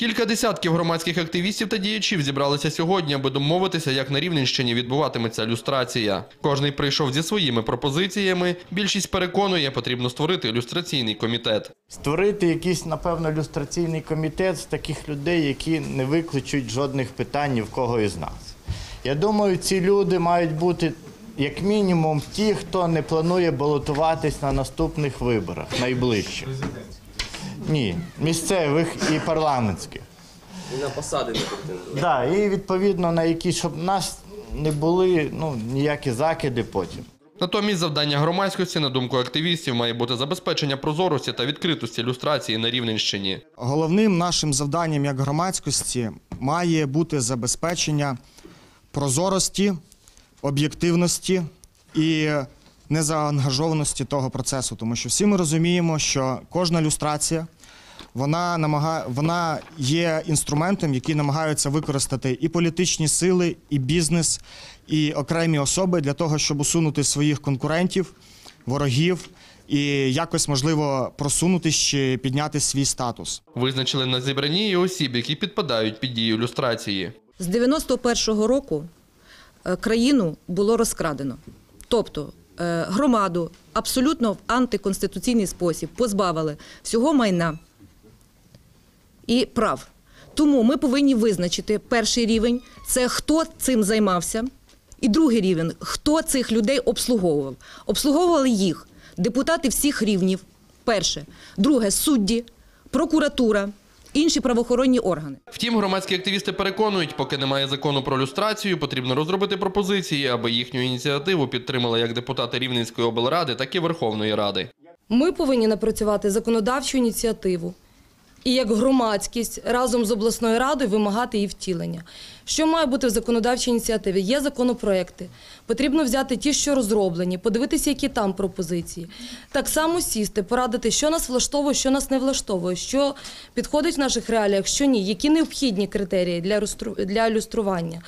Кілька десятків громадських активістів та діячів зібралися сьогодні, аби домовитися, як на Рівненщині відбуватиметься люстрація. Кожний прийшов зі своїми пропозиціями. Більшість переконує, потрібно створити ілюстраційний комітет. Створити якийсь, напевно, люстраційний комітет з таких людей, які не викличуть жодних питань ні в кого із нас. Я думаю, ці люди мають бути як мінімум ті, хто не планує балотуватись на наступних виборах, найближчих. Ні, місцевих і парламентських. І на посади не претендує. Да, і відповідно на які, щоб нас не були ну, ніякі закиди потім. Натомість завдання громадськості, на думку активістів, має бути забезпечення прозорості та відкритості люстрації на Рівненщині. Головним нашим завданням як громадськості має бути забезпечення прозорості, об'єктивності і незаангажованості того процесу. Тому що всі ми розуміємо, що кожна люстрація вона намагає, вона є інструментом, який намагаються використати і політичні сили, і бізнес, і окремі особи для того, щоб усунути своїх конкурентів, ворогів і якось можливо просунутися чи підняти свій статус. Визначили на зібранні і осіб, які підпадають під дію люстрації. З 91-го року е, країну було розкрадено. Тобто громаду абсолютно в антиконституційний спосіб позбавили всього майна і прав. Тому ми повинні визначити перший рівень це хто цим займався, і другий рівень хто цих людей обслуговував. Обслуговували їх депутати всіх рівнів. Перше, друге судді, прокуратура, інші правоохоронні органи. Втім, громадські активісти переконують, поки немає закону про люстрацію, потрібно розробити пропозиції, аби їхню ініціативу підтримали як депутати Рівненської облради, так і Верховної Ради. Ми повинні напрацювати законодавчу ініціативу і як громадськість разом з обласною радою вимагати її втілення. Що має бути в законодавчій ініціативі? Є законопроекти. Потрібно взяти ті, що розроблені, подивитися, які там пропозиції. Так само сісти, порадити, що нас влаштовує, що нас не влаштовує, що підходить в наших реаліях, що ні, які необхідні критерії для, для ілюстрування.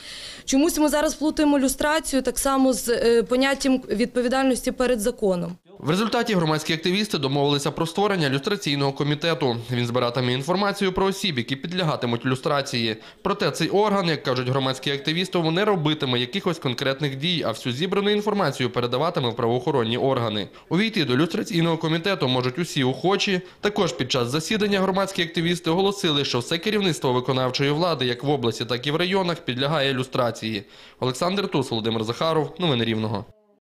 Чомусь ми зараз плутаємо люстрацію так само з е, поняттям відповідальності перед законом. В результаті громадські активісти домовилися про створення люстраційного комітету. Він збиратиме інформацію про осіб, які підлягатимуть люстрації. Проте цей орган, як кажуть громадські активісти, не робитиме якихось конкретних дій, а всю зібрану інформацію передаватиме в правоохоронні органи. Увійти до люстраційного комітету можуть усі охочі. Також під час засідання громадські активісти оголосили, що все керівництво виконавчої влади, як в області, так і в районах, підлягає люстрації. Олександр Тус, Володимир Захаров, новини Рівного.